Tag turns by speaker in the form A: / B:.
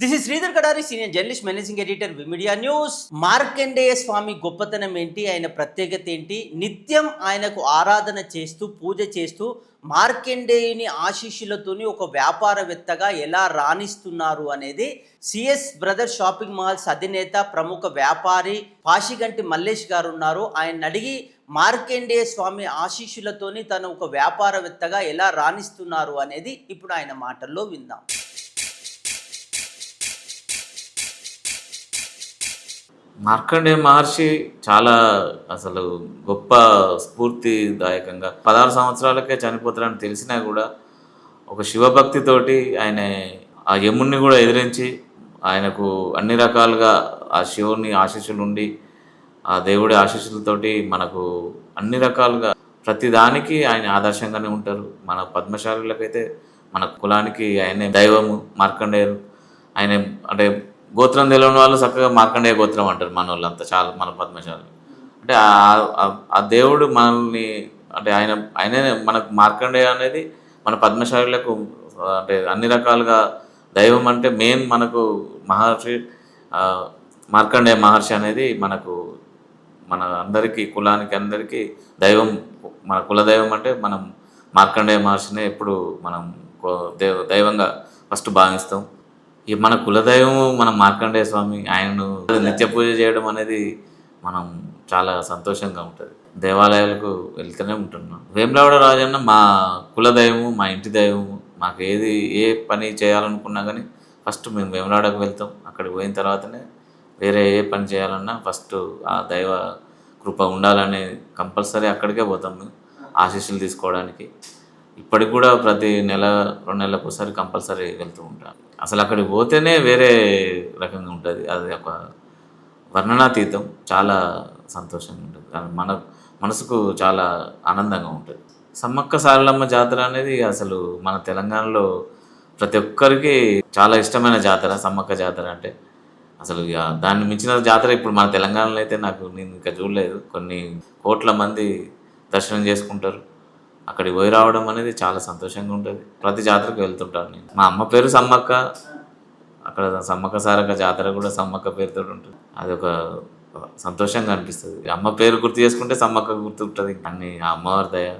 A: This is Sridhar Kadari senior journalist managing editor media news Markandeya Swamy గొప్పతనం ఏంటి? ఆయన ప్రత్యేకత ఏంటి? నిత్యం ఆయనకు ఆరాధన చేస్తూ పూజ చేస్తూ మార్కండేయుని ఆశీస్సులతోని ఒక వ్యాపారవేత్తగా ఎలా రాణిస్తున్నారు అనేది సిఎస్ బ్రదర్ షాపింగ్ మాల్స్ అధినేత ప్రముఖ వ్యాపారి పాషిగంటి మల్లేష్ గారు ఉన్నారు. ఆయన అడిగి మార్కండేయ స్వామి ఆశీస్సులతోని తను ఒక వ్యాపారవేత్తగా ఎలా రాణిస్తున్నారు అనేది ఇప్పుడు ఆయన మాటల్లో విందాం.
B: మార్కండేయ మహర్షి చాలా అసలు గొప్ప స్ఫూర్తిదాయకంగా పదహారు సంవత్సరాలకే చనిపోతారని తెలిసినా కూడా ఒక శివభక్తితోటి ఆయన ఆ యముణ్ణి కూడా ఎదిరించి ఆయనకు అన్ని రకాలుగా ఆ శివుని ఆశీస్సులు ఉండి ఆ దేవుడి ఆశీస్సులతోటి మనకు అన్ని రకాలుగా ప్రతిదానికి ఆయన ఆదర్శంగానే ఉంటారు. మన పద్మశాలులకైతే మన కులానికి ఆయనే దైవము మార్కండేయులు. ఆయన అంటే గోత్రం తెలియని వాళ్ళు చక్కగా మార్కండేయ గోత్రం అంటారు మన వాళ్ళంతా చాలా మన పద్మశాలు. అంటే ఆ- దేవుడు మనల్ని అంటే ఆయన ఆయననే మనకు మార్కండేయ అనేది మన పద్మశాలులకు అంటే అన్ని రకాలుగా దైవం అంటే మెయిన్ మనకు మహర్షి మార్కండేయ మహర్షి అనేది మనకు మన అందరికీ కులానికి అందరికీ దైవం మన కులదైవం అంటే మనం మార్కండేయ మహర్షినే ఎప్పుడు మనం దేవ దైవంగా ఫస్ట్ భావిస్తాం. ఈ మన కులదైవం మన మార్కండేయ స్వామి ఆయనను నిత్య పూజ చేయడం అనేది మనం చాలా సంతోషంగా ఉంటుంది. దేవాలయాలకు వెళ్తూనే ఉంటున్నాం. వేములవాడ రాజన్న మా కులదైవము మా ఇంటి దైవము మాకు ఏది ఏ పని చేయాలనుకున్నా కానీ ఫస్ట్ మేము వేములవాడకు వెళ్తాం. అక్కడికి పోయిన తర్వాతనే వేరే ఏ పని చేయాలన్నా ఫస్ట్ ఆ దైవ కృప ఉండాలనే కంపల్సరీ అక్కడికే పోతాం మేము ఆశీస్సులు తీసుకోవడానికి. ఇప్పటికి కూడా ప్రతి నెల రెండు నెలలకు ఒకసారి కంపల్సరీ వెళ్తూ ఉంటాను అసలు అక్కడికి పోతేనే వేరే రకంగా ఉంటుంది. అది ఒక వర్ణనాతీతం. చాలా సంతోషంగా ఉంటుంది. మన మనసుకు చాలా ఆనందంగా ఉంటుంది. సమ్మక్క సారలమ్మ జాతర అనేది అసలు మన తెలంగాణలో ప్రతి ఒక్కరికి చాలా ఇష్టమైన జాతర సమ్మక్క జాతర అంటే. అసలు ఇక దాన్ని మించిన జాతర ఇప్పుడు మన తెలంగాణలో అయితే నాకు నేను ఇంకా చూడలేదు. కొన్ని కోట్ల మంది దర్శనం చేసుకుంటారు. అక్కడికి పోయి రావడం అనేది చాలా సంతోషంగా ఉంటుంది. ప్రతి జాతరకు వెళ్తుంటాను నేను. మా అమ్మ పేరు సమ్మక్క. అక్కడ సమ్మక్క సారక్క జాతర కూడా సమ్మక్క పేరుతో ఉంటుంది. అది ఒక సంతోషంగా అనిపిస్తుంది. అమ్మ పేరు గుర్తు చేసుకుంటే సమ్మక్క గుర్తుంటుంది అన్ని ఆ అమ్మవారి దయ.